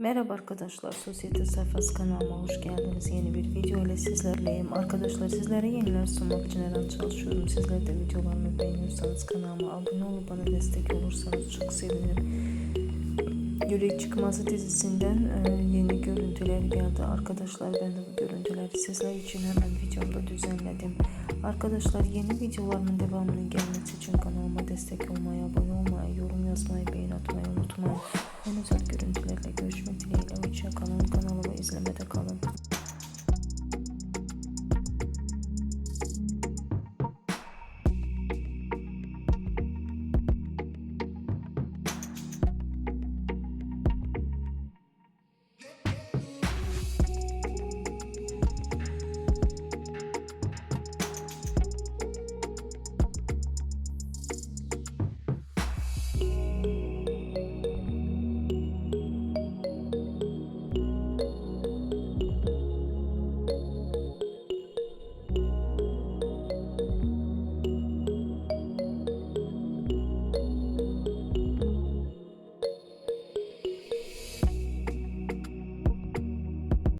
Merhaba arkadaşlar, Sosyete Sayfası kanalıma hoş geldiniz. Yeni bir video ile sizlerleyim. Arkadaşlar sizlere yeniler sunmak için her an çalışıyorum. Sizler de videolarımı beğeniyorsanız kanalıma abone olup bana destek olursanız çok sevinirim. Yürek Çıkması dizisinden e, yeni görüntüler geldi. Arkadaşlar ben de bu görüntüleri sizler için hemen videomda düzenledim. Arkadaşlar yeni videolarımın devamının gelmesi için kanalıma destek olmayı, abone olmayı, yorum yazmayı, beğeni atmayı unutmayın. En özel görüntülerle a bit.